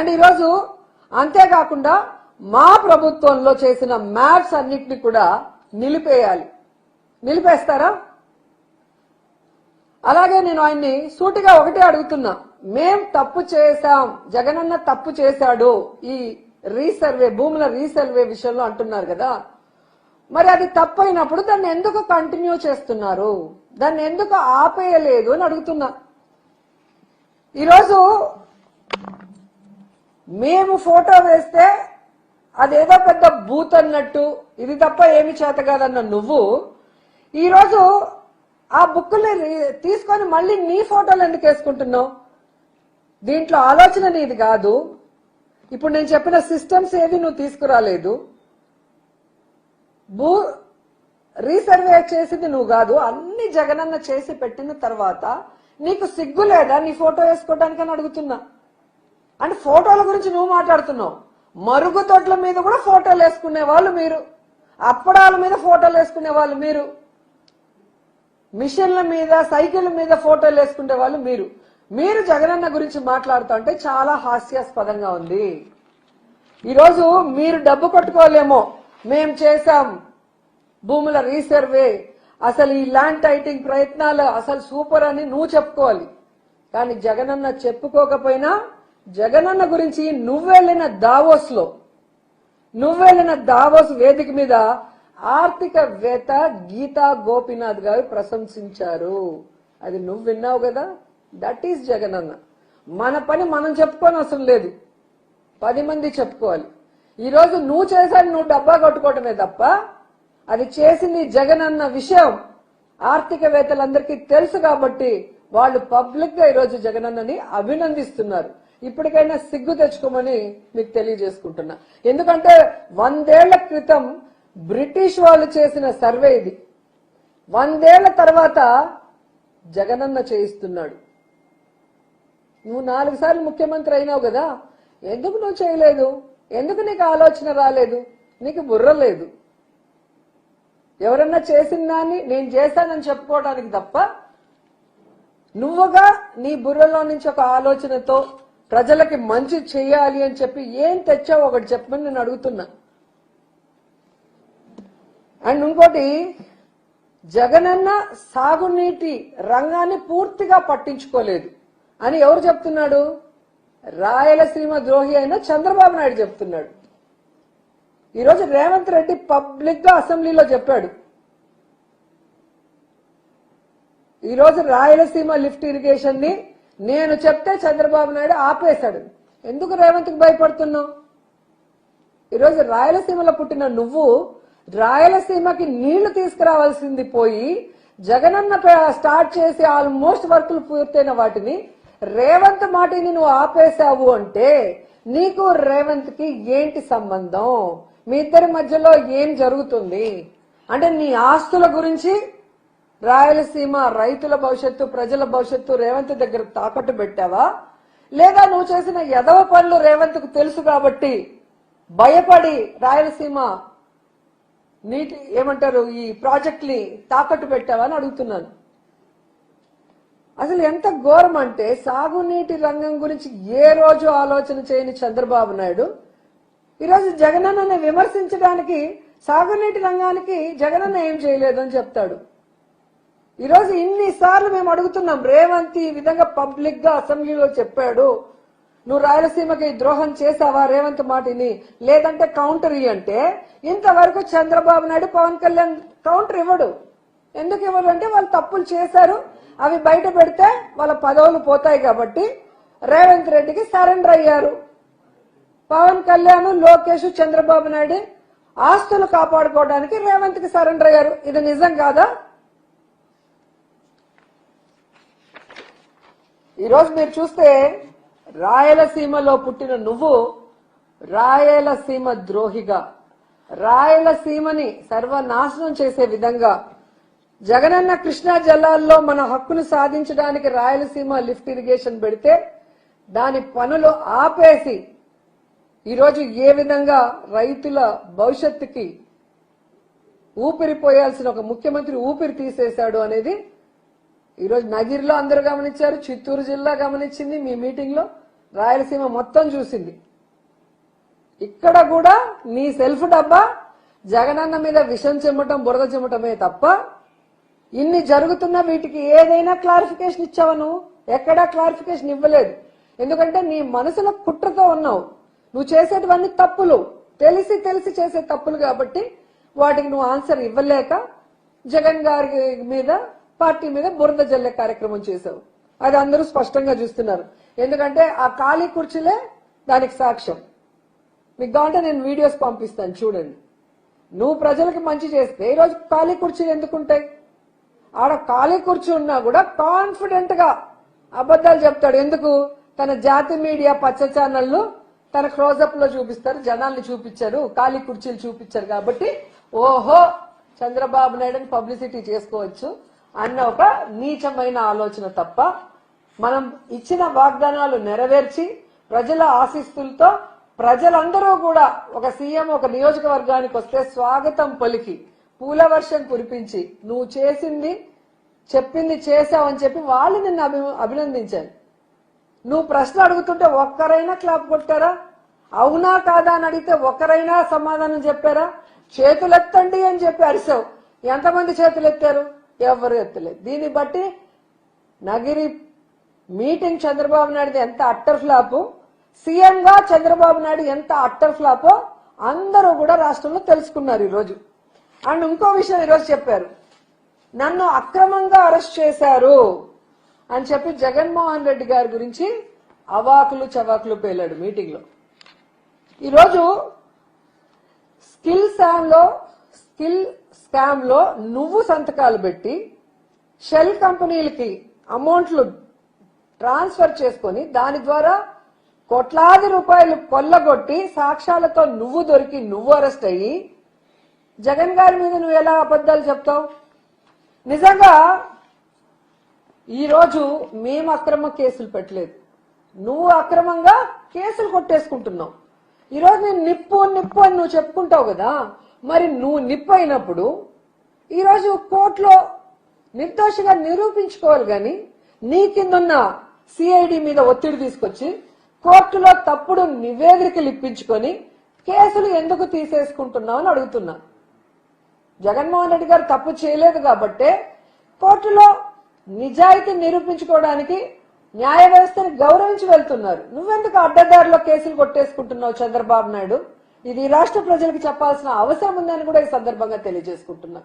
And ఈరోజు అంతేకాకుండా మా ప్రభుత్వంలో చేసిన మ్యాప్స్ అన్నిటిని కూడా నిలిపేయాలి. నిలిపేస్తారా? అలాగే నేను ఆయన్ని సూటిగా ఒకటే అడుగుతున్నా. మేం తప్పు చేశాం. జగనన్న తప్పు చేశాడు. ఈ రీసర్వే భూముల రీసర్వే విషయంలో అంటున్నారు కదా. మరి అది తప్పైనప్పుడు దాన్ని ఎందుకు కంటిన్యూ చేస్తున్నారు? దాన్ని ఎందుకు ఆపేయలేదు అని అడుగుతున్నా. ఈరోజు మేము ఫోటో వేస్తే అదేదో పెద్ద బూత్ అన్నట్టు. ఇది తప్ప ఏమి చేత కాదన్న నువ్వు. ఈరోజు ఆ బుక్కుల్ని తీసుకొని మళ్ళీ నీ ఫోటోలు ఎందుకు వేసుకుంటున్నావు? దీంట్లో ఆలోచన నీది కాదు. ఇప్పుడు నేను చెప్పిన సిస్టమ్స్ ఏవి నువ్వు తీసుకురాలేదు. భూ రీసర్వే చేసింది నువ్వు కాదు. అన్ని జగనన్న చేసి పెట్టిన తర్వాత నీకు సిగ్గు లేదా నీ ఫోటో వేసుకోవడానికని అడుగుతున్నా. అంటే ఫోటోల గురించి నువ్వు మాట్లాడుతున్నావు. మరుగుదొడ్ల మీద కూడా ఫోటోలు వేసుకునే వాళ్ళు మీరు. అప్పడాల మీద ఫోటోలు వేసుకునే వాళ్ళు మీరు. మిషన్ల మీద సైకిళ్ళ మీద ఫోటోలు వేసుకునే వాళ్ళు మీరు. మీరు జగనన్న గురించి మాట్లాడుతూ అంటే చాలా హాస్యాస్పదంగా ఉంది. ఈరోజు మీరు డబ్బు కొట్టుకోలేమో మేం చేశాం భూముల రీసర్వే. అసలు ఈ ల్యాండ్ టైటింగ్ ప్రయత్నాలు అసలు సూపర్ అని నువ్వు చెప్పుకోవాలి. కానీ జగనన్న చెప్పుకోకపోయినా జగనన్న గురించి నువ్వెళ్ళిన దావోస్లో నువ్వెళ్ళిన దావోస్ వేదిక మీద ఆర్థికవేత్త గీతా గోపీనాథ్ గారు ప్రశంసించారు. అది నువ్వు విన్నావు కదా? That is Jagananna. మన పని మనం చెప్పుకొని అవసరం లేదు. పది మంది చెప్పుకోవాలి. ఈరోజు నువ్వు చేశాను నువ్వు డబ్బా కొట్టుకోవటమే తప్ప అది చేసింది జగన్ అన్న విషయం ఆర్థికవేత్తలందరికీ తెలుసు కాబట్టి వాళ్ళు పబ్లిక్గా ఈరోజు జగనన్నని అభినందిస్తున్నారు. ఇప్పటికైనా సిగ్గు తెచ్చుకోమని మీకు తెలియజేసుకుంటున్నా. ఎందుకంటే వందేళ్ళ క్రితం బ్రిటిష్ వాళ్ళు చేసిన సర్వే ఇది. వందేళ్ళ తర్వాత జగనన్న చేయిస్తున్నాడు. నువ్వు నాలుగు సార్లు ముఖ్యమంత్రి అయినావు కదా. ఎందుకు నువ్వు చేయలేదు? ఎందుకు నీకు ఆలోచన రాలేదు? నీకు బుర్ర లేదు. ఎవరన్నా చేసిన దాన్ని నేను చేశానని చెప్పుకోవడానికి తప్ప నువ్వుగా నీ బుర్రలో నుంచి ఒక ఆలోచనతో ప్రజలకి మంచి చేయాలి అని చెప్పి ఏం తెచ్చావు ఒకటి చెప్పమని నేను అడుగుతున్నా. అండ్ ఇంకోటి జగనన్న సాగునీటి రంగాన్ని పూర్తిగా పట్టించుకోలేదు. అని ఎవరు చెప్తున్నాడు? రాయలసీమ ద్రోహి అయిన చంద్రబాబు నాయుడు చెప్తున్నాడు. ఈరోజు రేవంత్ రెడ్డి పబ్లిక్గా అసెంబ్లీలో చెప్పాడు. ఈరోజు రాయలసీమ లిఫ్ట్ ఇరిగేషన్ని నేను చెప్తే చంద్రబాబు నాయుడు ఆపేశాడు. ఎందుకు రేవంత్కి భయపడుతున్నావు? ఈరోజు రాయలసీమలో పుట్టిన నువ్వు రాయలసీమకి నీళ్ళు తీసుకురావాల్సింది పోయి జగనన్న స్టార్ట్ చేసి ఆల్మోస్ట్ వర్కులు పూర్తయిన వాటిని రేవంత్ మాటిని నువ్వు ఆపేశావు అంటే నీకు రేవంత్కి ఏంటి సంబంధం? మీ ఇద్దరి మధ్యలో ఏం జరుగుతుంది? అంటే నీ ఆస్తుల గురించి రాయలసీమ రైతుల భవిష్యత్తు ప్రజల భవిష్యత్తు రేవంత్ దగ్గర తాకట్టు పెట్టావా? లేదా నువ్వు చేసిన ఎదవ పనులు రేవంత్కు తెలుసు కాబట్టి భయపడి రాయలసీమ నీటి ఏమంటారు ఈ ప్రాజెక్ట్ని తాకట్టు పెట్టావా అని అడుగుతున్నాను. అసలు ఎంత ఘోరం అంటే సాగునీటి రంగం గురించి ఏ రోజు ఆలోచన చేయని చంద్రబాబు నాయుడు ఈరోజు జగనన్నని విమర్శించడానికి సాగునీటి రంగానికి జగనన్న ఏం చేయలేదు అని చెప్తాడు. ఈరోజు ఇన్నిసార్లు మేము అడుగుతున్నాం రేవంత్ ఈ విధంగా పబ్లిక్గా అసెంబ్లీలో చెప్పాడు. నువ్వు రాయలసీమకి ద్రోహం చేసావా రేవంత్ మాటిని లేదంటే కౌంటర్ అంటే ఇంతవరకు చంద్రబాబు నాయుడు పవన్ కళ్యాణ్ కౌంటర్ ఇవ్వడు. ఎందుకు ఇవ్వడు అంటే వాళ్ళు తప్పులు చేశారు. అవి బయట పెడితే వాళ్ళ పదవులు పోతాయి కాబట్టి రేవంత్ రెడ్డికి సరెండర్ అయ్యారు. పవన్ కళ్యాణ్ లోకేష్ చంద్రబాబు నాయుడు ఆస్తులు కాపాడుకోవడానికి రేవంత్కి సరెండర్ అయ్యారు. ఇది నిజం కాదా? ఈరోజు మీరు చూస్తే రాయలసీమలో పుట్టిన నువ్వు రాయలసీమ ద్రోహిగా రాయలసీమని సర్వనాశనం చేసే విధంగా జగనన్న కృష్ణా జలాల్లో మన హక్కును సాధించడానికి రాయలసీమ లిఫ్ట్ ఇరిగేషన్ పెడితే దాని పనులు ఆపేసి ఈరోజు ఏ విధంగా రైతుల భవిష్యత్తుకి ఊపిరిపోయాల్సిన ఒక ముఖ్యమంత్రి ఊపిరి తీసేశాడు అనేది ఈరోజు నగిరిలో అందరూ గమనించారు చిత్తూరు జిల్లా గమనించింది మీ మీటింగ్లో రాయలసీమ మొత్తం చూసింది. ఇక్కడ కూడా నీ సెల్ఫ్ డబ్బా జగనన్న మీద విషం చెమ్మటం బురద చెమ్మటమే తప్ప ఇన్ని జరుగుతున్న వీటికి ఏదైనా క్లారిఫికేషన్ ఇచ్చావా నువ్వు? ఎక్కడా క్లారిఫికేషన్ ఇవ్వలేదు. ఎందుకంటే నీ మనసులో కుట్రతో ఉన్నావు. నువ్వు చేసేటివన్నీ తప్పులు. తెలిసి తెలిసి చేసే తప్పులు కాబట్టి వాటికి నువ్వు ఆన్సర్ ఇవ్వలేక జగన్ గారి మీద పార్టీ మీద బురద జల్లే కార్యక్రమం చేశావు. అది అందరూ స్పష్టంగా చూస్తున్నారు. ఎందుకంటే ఆ ఖాళీ కుర్చీలే దానికి సాక్ష్యం. మీకు కావాలంటే నేను వీడియోస్ పంపిస్తాను చూడండి. నువ్వు ప్రజలకు మంచి చేస్తే ఈరోజు ఖాళీ కుర్చీలు ఎందుకుంటాయి ఆడ ఖాళీ కుర్చీ ఉన్నా కూడా కాన్ఫిడెంట్గా అబద్ధాలు చెప్తాడు. ఎందుకు? తన జాతి మీడియా పచ్చ ఛానళ్ళు తన క్లోజప్లో చూపిస్తారు. జనాల్ని చూపించారు. ఖాళీ కుర్చీలు చూపించారు కాబట్టి ఓహో చంద్రబాబు నాయుడుని పబ్లిసిటీ చేసుకోవచ్చు. అన్న ఒక నీచమైన ఆలోచన తప్ప మనం ఇచ్చిన వాగ్దానాలు నెరవేర్చి ప్రజల ఆశిస్తులతో ప్రజలందరూ కూడా ఒక సీఎం ఒక నియోజకవర్గానికి వస్తే స్వాగతం పలికి పూల వర్షం కురిపించి నువ్వు చేసింది చెప్పింది చేసావని చెప్పి వాళ్ళు నిన్ను అభి అభినందించాను నువ్వు ప్రశ్న అడుగుతుంటే ఒక్కరైనా క్లాప్ కొట్టారా? అవునా కాదా అని అడిగితే ఒక్కరైనా సమాధానం చెప్పారా? చేతులెత్తండి అని చెప్పి అరిసావు. ఎంతమంది చేతులు ఎత్తారు ఎవరు ఎత్తలేదు. దీన్ని బట్టి నగిరి మీటింగ్ చంద్రబాబు నాయుడు ఎంత అట్టర్ ఫ్లాప్ సీఎం గా చంద్రబాబు నాయుడు ఎంత అట్టర్ ఫ్లాపో అందరూ కూడా రాష్ట్రంలో తెలుసుకున్నారు ఈరోజు. అండ్ ఇంకో విషయం ఈరోజు చెప్పారు. నన్ను అక్రమంగా అరెస్ట్ చేశారు అని చెప్పి జగన్మోహన్ రెడ్డి గారి గురించి అవాకులు చవాకులు పేలాడు మీటింగ్లో ఈరోజు స్కిల్ స్కామ్లో స్కిల్ స్కామ్లో నువ్వు సంతకాలు పెట్టి షెల్ కంపెనీలకి అమౌంట్లు ట్రాన్స్ఫర్ చేసుకొని దాని ద్వారా కోట్లాది రూపాయలు కొల్లగొట్టి సాక్ష్యాలతో నువ్వు దొరికి నువ్వు అరెస్ట్ అయ్యి జగన్ గారి మీద నువ్వు ఎలా అబద్ధాలు చెప్తావు? నిజంగా ఈరోజు మేము అక్రమ కేసులు పెట్టలేదు. నువ్వు అక్రమంగా కేసులు కొట్టేసుకుంటున్నావు. ఈరోజు నేను నిప్పు నిప్పు అని నువ్వు చెప్పుకుంటావు కదా? మరి నువ్వు నిప్పు అయినప్పుడు ఈరోజు కోర్టులో నిర్దోషిగా నిరూపించుకోవాలి కానీ నీ కిందున్న సిఐడి మీద ఒత్తిడి తీసుకొచ్చి కోర్టులో తప్పుడు నివేదికలు ఇప్పించుకొని కేసులు ఎందుకు తీసేసుకుంటున్నావు అని అడుగుతున్నా. జగన్మోహన్ రెడ్డి గారు తప్పు చేయలేదు కాబట్టే కోర్టులో నిజాయితీ నిరూపించుకోవడానికి న్యాయ వ్యవస్థని గౌరవించి వెళ్తున్నారు. నువ్వెందుకు అడ్డదారిలో కేసులు కొట్టేసుకుంటున్నావు చంద్రబాబు నాయుడు? ఇది రాష్ట్ర ప్రజలకు చెప్పాల్సిన అవసరం ఉందని కూడా ఈ సందర్భంగా తెలియజేసుకుంటున్నా.